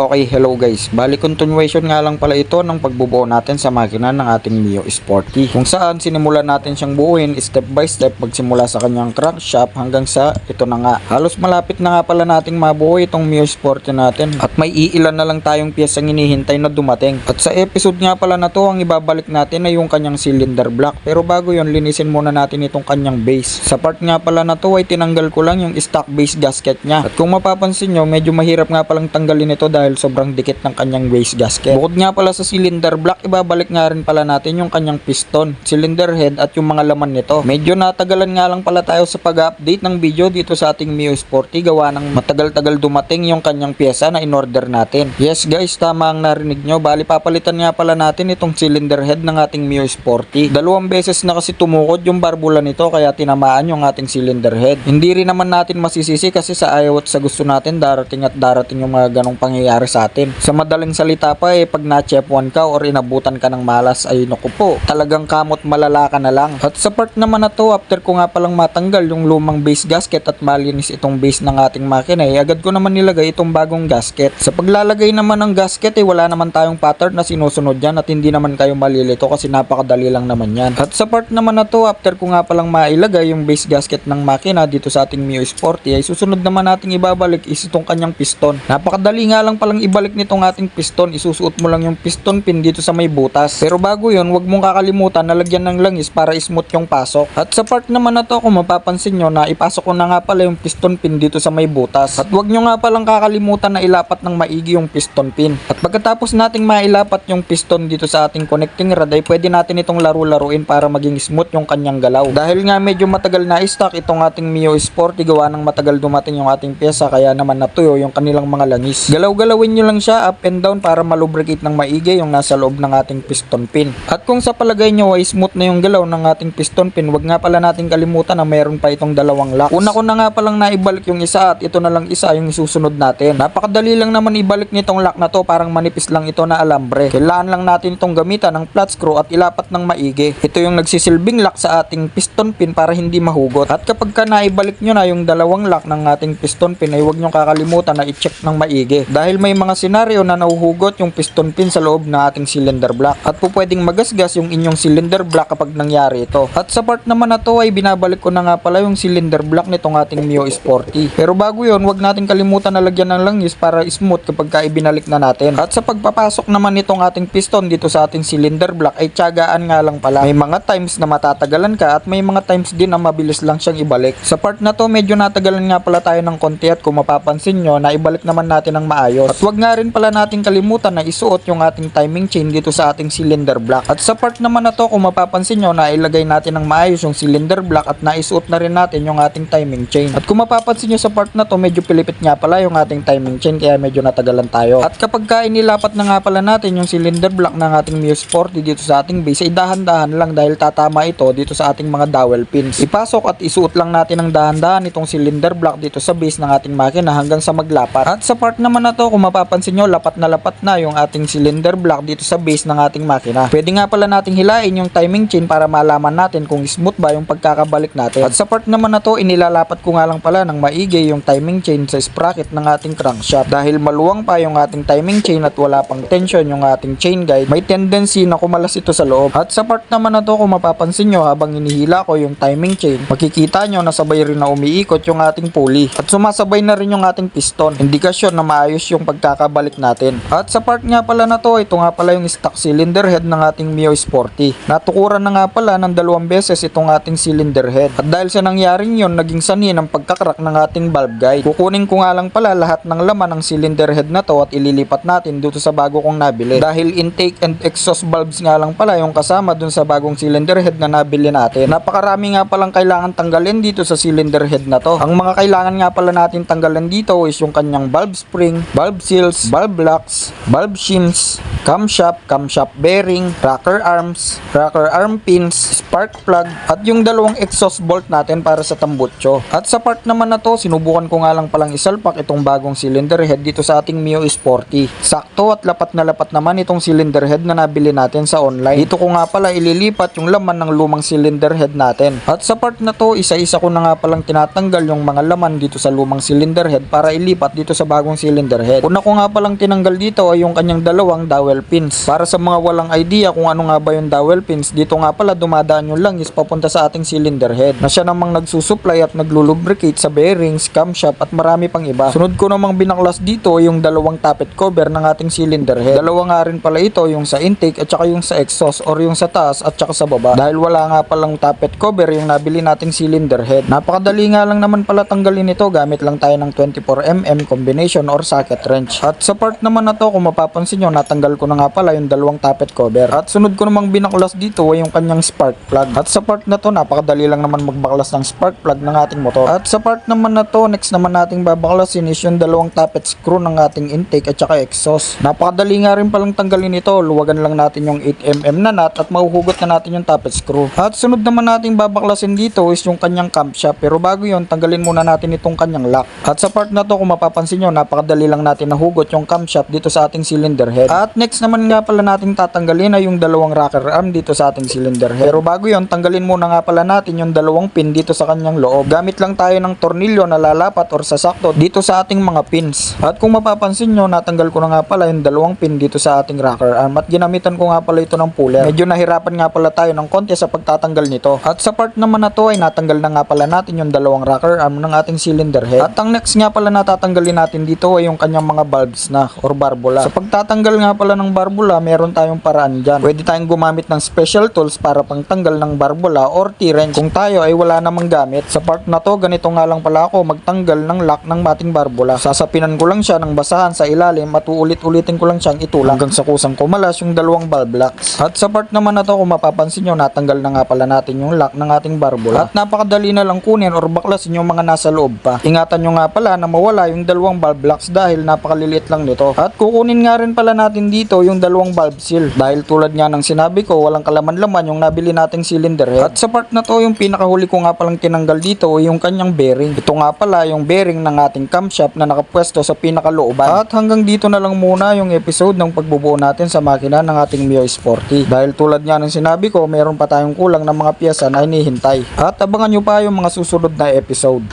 Okay, hello guys. Bali continuation nga lang pala ito ng pagbubuo natin sa makina ng ating Mio Sporty. Kung saan sinimulan natin siyang buuin step by step pagsimula sa kanyang crankshaft hanggang sa ito na nga. Halos malapit na nga pala nating mabuo itong Mio Sporty natin at may iilan na lang tayong piyesang hinihintay na dumating. At sa episode nga pala na to ang ibabalik natin ay yung kanyang cylinder block. Pero bago yon linisin muna natin itong kanyang base. Sa part nga pala na to ay tinanggal ko lang yung stock base gasket niya. At kung mapapansin nyo medyo mahirap nga palang tanggalin ito dahil sobrang dikit ng kanyang base gasket. Bukod nga pala sa cylinder block, ibabalik nga rin pala natin yung kanyang piston, cylinder head at yung mga laman nito. Medyo natagalan nga lang pala tayo sa pag-update ng video dito sa ating Mio Sporty gawa ng matagal-tagal dumating yung kanyang pyesa na in-order natin. Yes guys, tama ang narinig nyo. Bali papalitan nga pala natin itong cylinder head ng ating Mio Sporty. Dalawang beses na kasi tumukod yung barbula nito kaya tinamaan yung ating cylinder head. Hindi rin naman natin masisisi kasi sa ayaw at sa gusto natin darating at darating yung mga ganong pangyayari sa atin. Sa madaling salita pa eh, pag na-chef one ka or inabutan ka ng malas ay naku po, talagang kamot malala ka na lang. At sa part naman na to, after ko nga palang matanggal yung lumang base gasket at malinis itong base ng ating makina eh, agad ko naman nilagay itong bagong gasket. Sa paglalagay naman ng gasket eh, wala naman tayong pattern na sinusunod yan at hindi naman kayo malilito kasi napakadali lang naman yan. At sa part naman na to, after ko nga palang mailagay yung base gasket ng makina dito sa ating Mio Sporty ay susunod naman nating ibabalik is itong kanyang piston. Napakadali nga lang palang ibalik nitong ating piston. Isusuot mo lang yung piston pin dito sa may butas. Pero bago yun, wag mong kakalimutan na lagyan ng langis para smooth yung pasok. At sa part naman na to, kung mapapansin nyo na ipasok ko na nga pala yung piston pin dito sa may butas. At wag nyo nga palang kakalimutan na ilapat ng maigi yung piston pin. At pagkatapos nating mailapat yung piston dito sa ating connecting rod ay pwede natin itong laro-laruin para maging smooth yung kanyang galaw. Dahil nga medyo matagal na stock itong ating Mio Sporty gawa ng matagal dumating yung ating pyesa kaya naman natuyo yung kanilang mga langis. Galaw-galawin nyo lang siya up and down para malubricate ng maigi yung nasa loob ng ating piston pin. At kung sa palagay nyo ay smooth na yung galaw ng ating piston pin, wag nga pala natin kalimutan na mayroon pa itong dalawang lock. Una ko na nga palang naibalik yung isa at ito na lang isa yung isusunod natin. Napakadali lang naman ibalik nitong lock na to parang manipis lang ito na alambre. Kailangan lang natin itong gamitan ng flat screw at ilapat ng maigi. Ito yung nagsisilbing lock sa ating piston pin para hindi mahugot. At kapag ka naibalik nyo na yung dalawang lock ng ating piston pin ay huwag nyo kakalimutan na i-check ng maigi. Dahil may mga senaryo na nahuhugot yung piston pin sa loob ng ating cylinder block. At po pwedeng magasgas yung inyong cylinder block kapag nangyari ito. At sa part naman na to ay binabalik ko na nga pala yung cylinder block nitong ating Mio Sporty. Pero bago yon huwag natin kalimutan na lagyan ng langis para smooth kapag ka ibinalik na natin. At sa pagpapasok naman nitong ating piston dito sa ating cylinder block ay tiyagaan nga lang pala. May mga times na matatagalan ka at may mga times din na mabilis lang siyang ibalik. Sa part na to medyo natagalan nga pala tayo ng konti at kung mapapansin nyo na ibalik naman natin ng maayos. At wag nga rin pala natin kalimutan na isuot yung ating timing chain dito sa ating cylinder block. At sa part naman na to kung mapapansin nyo na ilagay natin ng maayos yung cylinder block at naisuot na rin natin yung ating timing chain. At kung mapapansin nyo sa part na to medyo pilipit nga pala yung ating timing chain kaya medyo natagalan tayo. At kapag ka inilapat na nga pala natin yung cylinder block ng ating Mio Sporty dito sa ating base ay dahan-dahan lang dahil tatama ito dito sa ating mga dowel pins. Ipasok at isuot lang natin ng dahan-dahan itong cylinder block dito sa base ng ating makina hanggang sa maglapat. At sa part naman na to kung mapapansin nyo lapat na lapat na yung ating cylinder block dito sa base ng ating makina. Pwede nga pala nating hilain yung timing chain para malaman natin kung smooth ba yung pagkakabalik natin. At sa part naman na to inilalapat ko nga lang pala ng maigi yung timing chain sa sprocket ng ating crankshaft. Dahil maluwang pa yung ating timing chain at wala pang tension yung ating chain guide, may tendency na kumalas ito sa loob. At sa part naman na to kung mapapansin nyo habang inihila ko yung timing chain, makikita nyo na sabay rin na umiikot yung ating pulley. At sumasabay na rin yung ating piston. Indikasyon na maayos yung pagkakabalik natin. At sa part nga pala na to, ito nga pala yung stock cylinder head ng ating Mio Sporty. Natukuran na nga pala ng dalawang beses itong ating cylinder head. At dahil sa nangyaring yon naging sanhi ng pagkakrak ng ating valve guide. Kukunin ko nga lang pala lahat ng laman ng cylinder head na to at ililipat natin dito sa bago kong nabili. Dahil intake and exhaust valves nga lang pala yung kasama dun sa bagong cylinder head na nabili natin. Napakarami nga palang kailangan tanggalin dito sa cylinder head na to. Ang mga kailangan nga pala natin tanggalin dito is yung kanyang valve spring, valve seals, valve locks, valve shims, camshaft, camshaft bearing, rocker arms, rocker arm pins, spark plug, at yung dalawang exhaust bolt natin para sa tambutso. At sa part naman na to, sinubukan ko nga lang palang isalpak itong bagong cylinder head dito sa ating Mio Sporty. Sakto at lapat na lapat naman itong cylinder head na nabili natin sa online. Dito ko nga pala ililipat yung laman ng lumang cylinder head natin. At sa part na to, isa-isa ko na nga palang tinatanggal yung mga laman dito sa lumang cylinder head para ilipat dito sa bagong cylinder head. Una ko nga palang tinanggal dito ay yung kanyang dalawang dowel pins. Para sa mga walang idea kung ano nga ba yung dowel pins, dito nga pala dumadaan yung langis papunta sa ating cylinder head na siya namang nagsusupply at naglulubricate sa bearings, camshaft at marami pang iba. Sunod ko namang binaklas dito yung dalawang tappet cover ng ating cylinder head. Dalawa nga rin pala ito yung sa intake at saka yung sa exhaust or yung sa taas at saka sa baba. Dahil wala nga palang tappet cover yung nabili nating cylinder head. Napakadali nga lang naman pala tanggalin ito gamit lang tayo ng 24mm combination or socket wrench. At sa part naman na to kung mapapansin nyo natanggal ko na nga pala yung dalawang tappet cover. At sunod ko namang binaklas dito ay yung kanyang spark plug. At sa part na to napakadali lang naman magbaklas ng spark plug ng ating motor. At sa part naman na to next naman nating babaklasin is yung dalawang tappet screw ng ating intake at saka exhaust. Napakadali nga rin palang tanggalin ito. Luwagan lang natin yung 8mm na nut at mahuhugot na natin yung tappet screw. At sunod naman nating babaklasin dito is yung kanyang camshaft. Pero bago yun, tanggalin muna natin itong kanyang lock. At sa part na to, kung mapapansin nyo, napakadali lang natin nahugot yung camshaft dito sa ating cylinder head. At next naman nga pala natin tatanggalin ay yung dalawang rocker arm dito sa ating cylinder head. Pero bago yun, tanggalin muna nga pala natin yung dalawang pin dito sa kanyang loob. Gamit lang tayo ng tornilyo na lalapat or sasakto dito sa ating mga pins. At kung mapapansin nyo, natanggal ko na nga pala yung dalawang pin dito sa ating rocker arm at ginamitan ko nga pala ito ng puller. Medyo nahirapan nga pala tayo ng konti sa pagtatanggal nito. At sa part naman na to ay natanggal na nga pala natin yung dalawang rocker arm ng ating cylinder head. At ang next nga pala natatanggalin natin dito ay yung kanyang mga valves na or barbula. Sa pagtatanggal nga pala ng barbula, meron tayong paraan dyan. Pwede tayong gumamit ng special tools para pangtanggal ng barbula or T-wrench kung tayo ay wala namang gamit. Sa part na to, ganito nga lang pala ako magtanggal ng lock ng ating barbula. Sasapinan ko lang siya ng basahan sa ilalim at uulit-ulitin ko lang siyang itulang hanggang sa kusang kumalas yung dalawang valve locks. At sa part naman na to, kung mapapansin nyo, natanggal na nga pala natin yung lock ng ating barbula. At napakadali na lang kunin or baklasin yung mga nasa loob pa. Ingatan nyo nga pala na mawala yung dalawang valve locks dahil napakaliliit lang nito. At kukunin nga rin pala natin dito yung dalawang valve seal. Dahil tulad nga ng sinabi ko, walang kalaman-laman yung nabili nating cylinder head. At sa part na to, yung pinakahuli ko nga palang tinanggal dito yung kanyang bearing. Ito nga pala yung bearing ng ating camshaft na nakapwesto sa pinakalooban. At hanggang dito na lang muna yung episode ng pagbubuo natin sa makina ng ating Mio Sporty. Dahil tulad nga ng sinabi ko, meron pa tayong kulang ng mga piyesa na hinihintay. At abangan nyo pa yung mga susunod na episode.